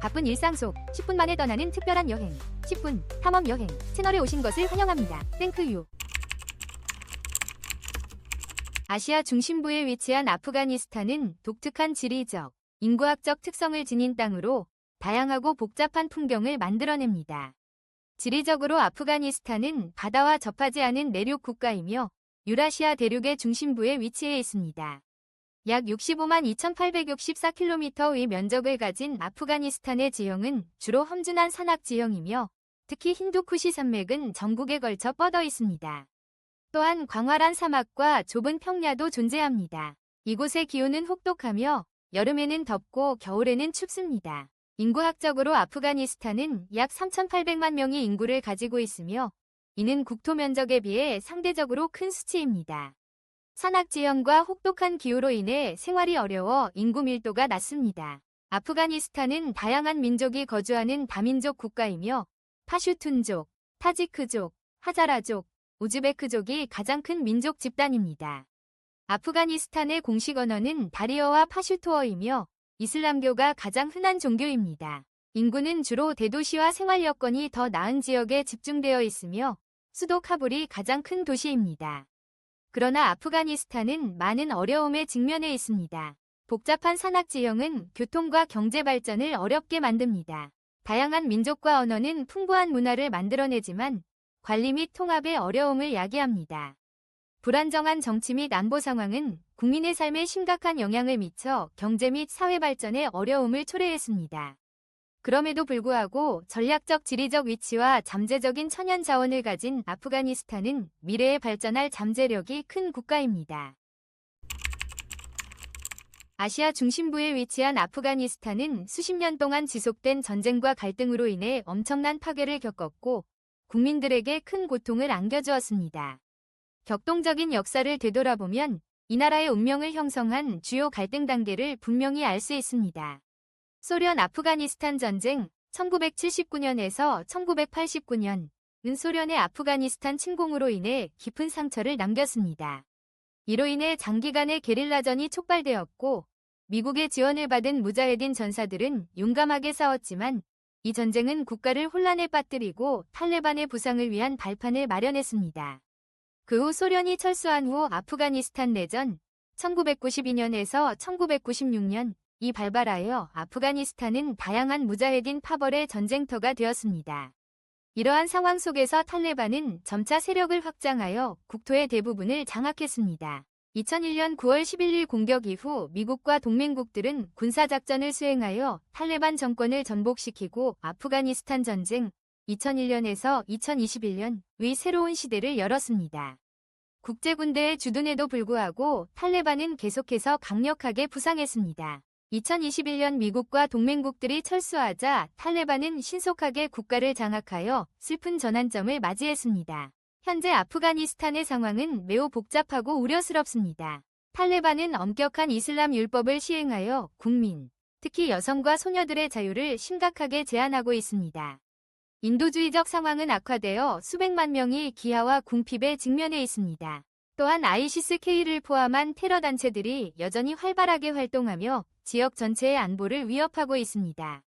바쁜 일상 속 10분 만에 떠나는 특별한 여행 10분 탐험 여행 채널에 오신 것을 환영합니다. 땡크유 아시아 중심부에 위치한 아프가니스탄은 독특한 지리적, 인구학적 특성을 지닌 땅으로 다양하고 복잡한 풍경을 만들어냅니다. 지리적으로 아프가니스탄은 바다와 접하지 않은 내륙 국가이며 유라시아 대륙의 중심부에 위치해 있습니다. 약 65만 2864km의 면적을 가진 아프가니스탄의 지형은 주로 험준한 산악 지형이며 특히 힌두쿠시 산맥은 전국에 걸쳐 뻗어 있습니다. 또한 광활한 사막과 좁은 평야도 존재합니다. 이곳의 기온은 혹독하며 여름에는 덥고 겨울에는 춥습니다. 인구학적으로 아프가니스탄은 약 3,800만 명의 인구를 가지고 있으며 이는 국토 면적에 비해 상대적으로 큰 수치입니다. 산악 지형과 혹독한 기후로 인해 생활이 어려워 인구 밀도가 낮습니다. 아프가니스탄은 다양한 민족이 거주하는 다민족 국가이며 파슈툰족, 타지크족, 하자라족, 우즈베크족이 가장 큰 민족 집단입니다. 아프가니스탄의 공식 언어는 다리어와 파슈토어이며 이슬람교가 가장 흔한 종교입니다. 인구는 주로 대도시와 생활 여건이 더 나은 지역에 집중되어 있으며 수도 카불이 가장 큰 도시입니다. 그러나 아프가니스탄은 많은 어려움에 직면해 있습니다. 복잡한 산악 지형은 교통과 경제 발전을 어렵게 만듭니다. 다양한 민족과 언어는 풍부한 문화를 만들어내지만 관리 및 통합의 어려움을 야기합니다. 불안정한 정치 및 안보 상황은 국민의 삶에 심각한 영향을 미쳐 경제 및 사회 발전에 어려움을 초래했습니다. 그럼에도 불구하고 전략적 지리적 위치와 잠재적인 천연 자원을 가진 아프가니스탄은 미래에 발전할 잠재력이 큰 국가입니다. 아시아 중심부에 위치한 아프가니스탄은 수십 년 동안 지속된 전쟁과 갈등으로 인해 엄청난 파괴를 겪었고 국민들에게 큰 고통을 안겨주었습니다. 격동적인 역사를 되돌아보면 이 나라의 운명을 형성한 주요 갈등 단계를 분명히 알 수 있습니다. 소련 아프가니스탄 전쟁 1979년에서 1989년 은 소련의 아프가니스탄 침공으로 인해 깊은 상처를 남겼습니다. 이로 인해 장기간의 게릴라전이 촉발되었고 미국의 지원을 받은 무자헤딘 전사들은 용감하게 싸웠지만 이 전쟁은 국가를 혼란에 빠뜨리고 탈레반의 부상을 위한 발판을 마련했습니다. 그 후 소련이 철수한 후 아프가니스탄 내전 1992년에서 1996년 이 발발하여 아프가니스탄은 다양한 무자헤딘 파벌의 전쟁터가 되었습니다. 이러한 상황 속에서 탈레반은 점차 세력을 확장하여 국토의 대부분을 장악했습니다. 2001년 9월 11일 공격 이후 미국과 동맹국들은 군사작전을 수행하여 탈레반 정권을 전복시키고 아프가니스탄 전쟁 2001년에서 2021년 의 새로운 시대를 열었습니다. 국제군대의 주둔에도 불구하고 탈레반은 계속해서 강력하게 부상했습니다. 2021년 미국과 동맹국들이 철수하자 탈레반은 신속하게 국가를 장악하여 슬픈 전환점을 맞이했습니다. 현재 아프가니스탄의 상황은 매우 복잡하고 우려스럽습니다. 탈레반은 엄격한 이슬람 율법을 시행하여 국민, 특히 여성과 소녀들의 자유를 심각하게 제한하고 있습니다. 인도주의적 상황은 악화되어 수백만 명이 기아와 궁핍에 직면해 있습니다. 또한 아이시스-K를 포함한 테러 단체들이 여전히 활발하게 활동하며 지역 전체의 안보를 위협하고 있습니다.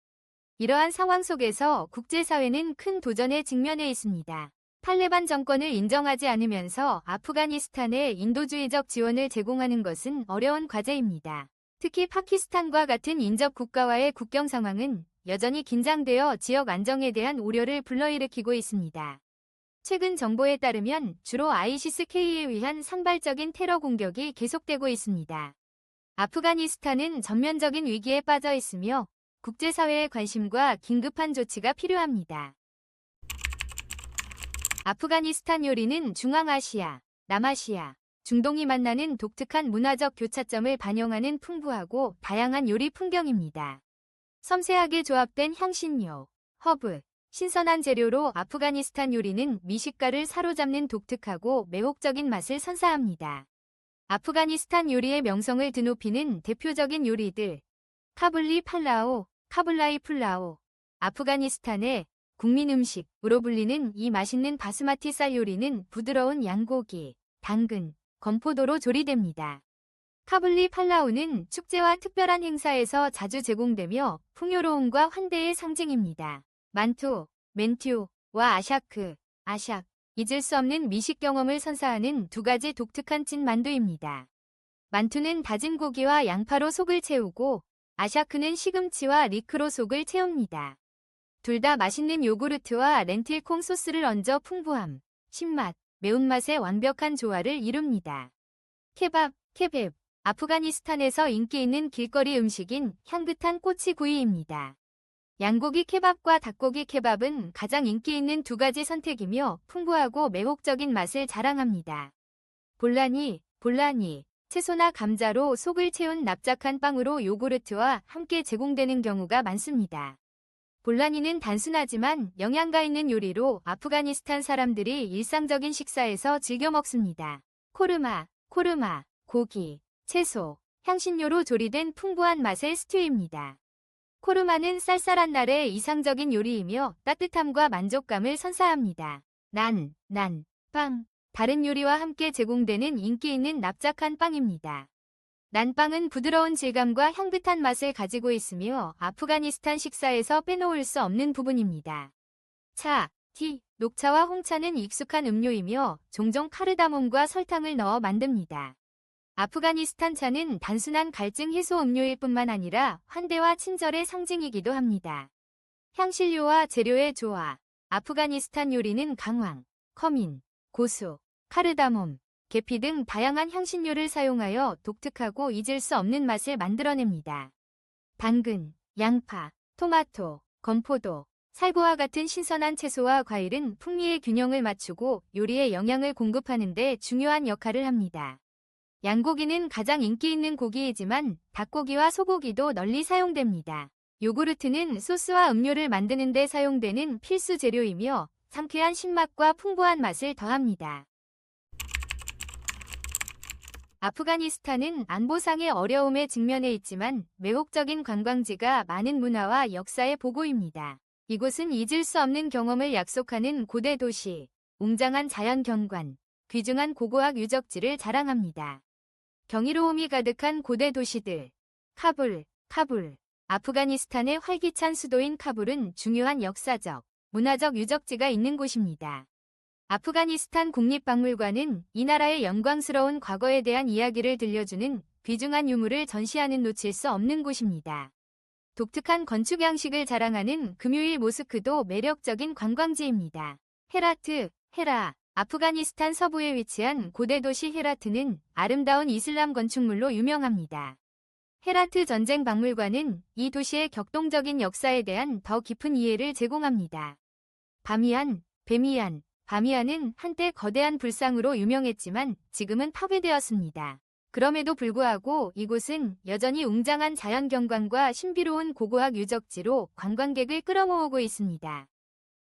이러한 상황 속에서 국제사회는 큰 도전에 직면해 있습니다. 탈레반 정권을 인정하지 않으면서 아프가니스탄에 인도주의적 지원을 제공하는 것은 어려운 과제입니다. 특히 파키스탄과 같은 인접 국가와의 국경 상황은 여전히 긴장되어 지역 안정에 대한 우려를 불러일으키고 있습니다. 최근 정보에 따르면 주로 아이시스-K에 의한 상발적인 테러 공격이 계속되고 있습니다. 아프가니스탄은 전면적인 위기에 빠져 있으며 국제사회의 관심과 긴급한 조치가 필요합니다. 아프가니스탄 요리는 중앙아시아, 남아시아, 중동이 만나는 독특한 문화적 교차점을 반영하는 풍부하고 다양한 요리 풍경입니다. 섬세하게 조합된 향신료, 허브, 신선한 재료로 아프가니스탄 요리는 미식가를 사로잡는 독특하고 매혹적인 맛을 선사합니다. 아프가니스탄 요리의 명성을 드높이는 대표적인 요리들 카블리 팔라오, 카블라이 풀라오 아프가니스탄의 국민 음식으로 불리는 이 맛있는 바스마티 쌀 요리는 부드러운 양고기, 당근, 건포도로 조리됩니다. 카블리 팔라우는 축제와 특별한 행사에서 자주 제공되며 풍요로움과 환대의 상징입니다. 만투, 멘튜와 아샤크, 아샥, 잊을 수 없는 미식 경험을 선사하는 두 가지 독특한 찐 만두입니다. 만투는 다진 고기와 양파로 속을 채우고 아샤크는 시금치와 리크로 속을 채웁니다. 둘 다 맛있는 요구르트와 렌틸콩 소스를 얹어 풍부함, 신맛, 매운맛의 완벽한 조화를 이룹니다. 케밥, 케베브, 아프가니스탄에서 인기 있는 길거리 음식인 향긋한 꼬치구이입니다. 양고기 케밥과 닭고기 케밥은 가장 인기 있는 두 가지 선택이며 풍부하고 매혹적인 맛을 자랑합니다. 볼라니, 볼라니, 채소나 감자로 속을 채운 납작한 빵으로 요구르트와 함께 제공되는 경우가 많습니다. 볼라니는 단순하지만 영양가 있는 요리로 아프가니스탄 사람들이 일상적인 식사에서 즐겨 먹습니다. 코르마, 코르마, 고기, 채소, 향신료로 조리된 풍부한 맛의 스튜입니다. 코르마는 쌀쌀한 날의 이상적인 요리이며 따뜻함과 만족감을 선사합니다. 난, 난, 빵, 다른 요리와 함께 제공되는 인기 있는 납작한 빵입니다. 난빵은 부드러운 질감과 향긋한 맛을 가지고 있으며 아프가니스탄 식사에서 빼놓을 수 없는 부분입니다. 차, 티, 녹차와 홍차는 익숙한 음료이며 종종 카르다몬과 설탕을 넣어 만듭니다. 아프가니스탄 차는 단순한 갈증 해소 음료일 뿐만 아니라 환대와 친절의 상징이기도 합니다. 향신료와 재료의 조화 아프가니스탄 요리는 강황, 커민, 고수, 카르다몬, 계피 등 다양한 향신료를 사용하여 독특하고 잊을 수 없는 맛을 만들어냅니다. 당근, 양파, 토마토, 건포도, 살구와 같은 신선한 채소와 과일은 풍미의 균형을 맞추고 요리에 영양을 공급하는 데 중요한 역할을 합니다. 양고기는 가장 인기 있는 고기이지만 닭고기와 소고기도 널리 사용됩니다. 요구르트는 소스와 음료를 만드는 데 사용되는 필수 재료이며 상쾌한 신맛과 풍부한 맛을 더합니다. 아프가니스탄은 안보상의 어려움에 직면해 있지만 매혹적인 관광지가 많은 문화와 역사의 보고입니다. 이곳은 잊을 수 없는 경험을 약속하는 고대 도시, 웅장한 자연 경관, 귀중한 고고학 유적지를 자랑합니다. 경이로움이 가득한 고대 도시들, 카불, 카불, 아프가니스탄의 활기찬 수도인 카불은 중요한 역사적, 문화적 유적지가 있는 곳입니다. 아프가니스탄 국립박물관은 이 나라의 영광스러운 과거에 대한 이야기를 들려주는 귀중한 유물을 전시하는 놓칠 수 없는 곳입니다. 독특한 건축 양식을 자랑하는 금요일 모스크도 매력적인 관광지입니다. 헤라트, 헤라, 아프가니스탄 서부에 위치한 고대 도시 헤라트는 아름다운 이슬람 건축물로 유명합니다. 헤라트 전쟁 박물관은 이 도시의 격동적인 역사에 대한 더 깊은 이해를 제공합니다. 바미안, 베미안, 바미안은 한때 거대한 불상으로 유명했지만 지금은 파괴되었습니다. 그럼에도 불구하고 이곳은 여전히 웅장한 자연 경관과 신비로운 고고학 유적지로 관광객을 끌어모으고 있습니다.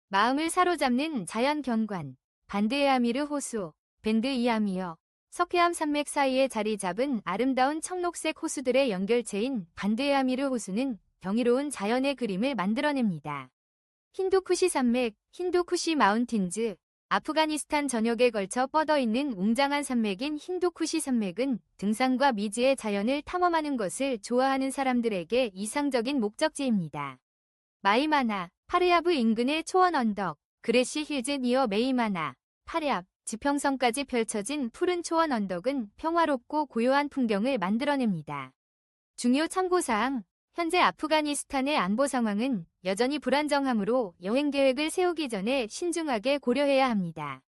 마음을 사로잡는 자연 경관, 반드에아미르 호수, 밴드이아미어, 석회암 산맥 사이에 자리 잡은 아름다운 청록색 호수들의 연결체인 반드에아미르 호수는 경이로운 자연의 그림을 만들어냅니다. 힌두쿠시 산맥, 힌두쿠시 마운틴즈, 아프가니스탄 전역에 걸쳐 뻗어 있는 웅장한 산맥인 힌두쿠시 산맥은 등산과 미지의 자연을 탐험하는 것을 좋아하는 사람들에게 이상적인 목적지입니다. 마이마나, 파르야브 인근의 초원 언덕, 그레시 힐즈 니어 메이마나, 파랴, 지평선까지 펼쳐진 푸른 초원 언덕은 평화롭고 고요한 풍경을 만들어냅니다. 중요 참고사항, 현재 아프가니스탄의 안보 상황은 여전히 불안정하므로 여행 계획을 세우기 전에 신중하게 고려해야 합니다.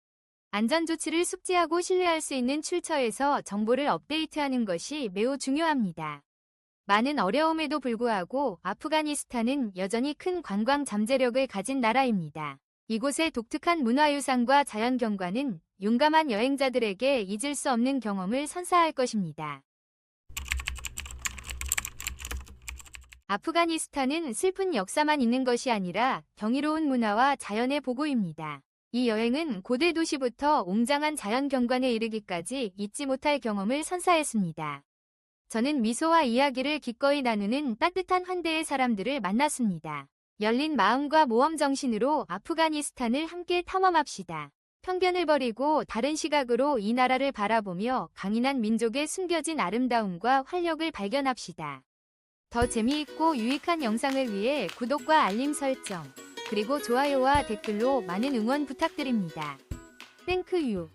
안전조치를 숙지하고 신뢰할 수 있는 출처에서 정보를 업데이트하는 것이 매우 중요합니다. 많은 어려움에도 불구하고 아프가니스탄은 여전히 큰 관광 잠재력을 가진 나라입니다. 이곳의 독특한 문화유산과 자연경관은 용감한 여행자들에게 잊을 수 없는 경험을 선사할 것입니다. 아프가니스탄은 슬픈 역사만 있는 것이 아니라 경이로운 문화와 자연의 보고입니다. 이 여행은 고대 도시부터 웅장한 자연 경관에 이르기까지 잊지 못할 경험을 선사했습니다. 저는 미소와 이야기를 기꺼이 나누는 따뜻한 환대의 사람들을 만났습니다. 열린 마음과 모험 정신으로 아프가니스탄을 함께 탐험합시다. 편견을 버리고 다른 시각으로 이 나라를 바라보며 강인한 민족의 숨겨진 아름다움과 활력을 발견합시다. 더 재미있고 유익한 영상을 위해 구독과 알림 설정, 그리고 좋아요와 댓글로 많은 응원 부탁드립니다. 땡크유